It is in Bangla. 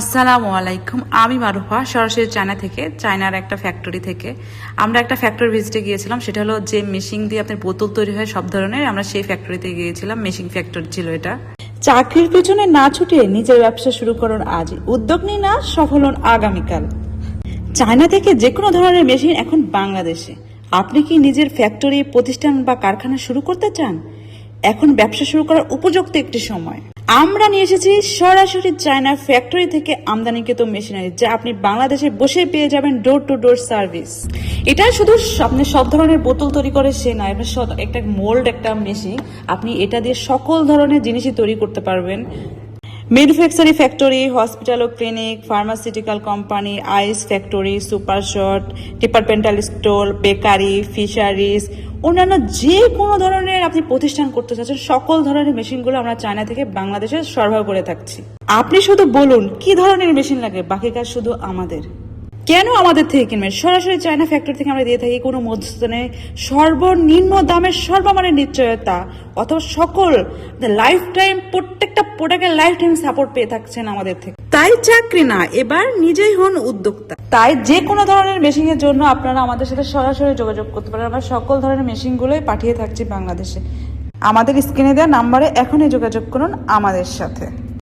আসসালামু আলাইকুম। আমি মারুফা, সরাসরি চায়না থেকে, চায়নার একটা ফ্যাক্টরি থেকে। আমরা একটা ফ্যাক্টরি ভিজিটে গিয়েছিলাম, সেটা হলো যে মেশিন দিয়ে আপনার বোতল তৈরি হয়, সব ধরনের। আমরা সেই ফ্যাক্টরিতে গিয়েছিলাম মেশিন ফ্যাক্টরি ছিল এটা। চাকরির পেছনে না ছুটে নিজের ব্যবসা শুরু করুন আজ। উদ্যোগ নিন না সফল হন আগামীকাল। চায়না থেকে যে কোনো ধরনের মেশিন এখন বাংলাদেশে। আপনি কি নিজের ফ্যাক্টরি প্রতিষ্ঠান বা কারখানা শুরু করতে চান? এখন ব্যবসা শুরু করার উপযুক্ত একটি সময়। আমরা নিয়ে এসেছি সরাসরি চায়না ফ্যাক্টরি থেকে আমদানিকৃত মেশিনারি যা আপনি বাংলাদেশে বসে পেয়ে যাবেন ডোর টু ডোর সার্ভিস এটা শুধু আপনি সব ধরনের বোতল তৈরি করে সে আপনার সব- একটা মোল্ড একটা মেশিন আপনি এটা দিয়ে সকল ধরনের জিনিসই তৈরি করতে পারবেন। ম্যানুফ্যাকচারি ফ্যাক্টরি হসপিটাল ও clinic pharmaceutical company ice factory super shop departmental store bakery fisheries অন্যান্য যে কোনো ধরনের আপনি প্রতিষ্ঠান করতে চাচ্ছেন, সকল ধরনের মেশিনগুলো আমরা চায়না থেকে বাংলাদেশে সরবরাহ করে থাকছি। আপনি শুধু বলুন, কি ধরনের মেশিন লাগে? বাকি কাজ শুধু আমাদের। কেন আমাদের থেকে কিনবেন? সরাসরি চায়না ফ্যাক্টরি থেকে আমরা দিয়ে থাকি কোনো মধ্যস্থ নেই সর্বনিম্ন দামের সর্বমানের নিশ্চয়তা, অথবা সকল লাইফ টাইম প্রত্যেকটা প্রোডাক্টের লাইফ টাইম সাপোর্ট পেয়ে থাকছেন আমাদের থেকে। তাই চাকরি না, এবার নিজেই হন উদ্যোক্তা। তাই যে কোনো ধরনের মেশিন এর জন্য আপনারা আমাদের সাথে সরাসরি যোগাযোগ করতে পারেন। আমরা সকল ধরনের মেশিন গুলোই পাঠিয়ে থাকছি বাংলাদেশে। আমাদের স্ক্রিনে দেওয়া নাম্বারে এখনই যোগাযোগ করুন আমাদের সাথে।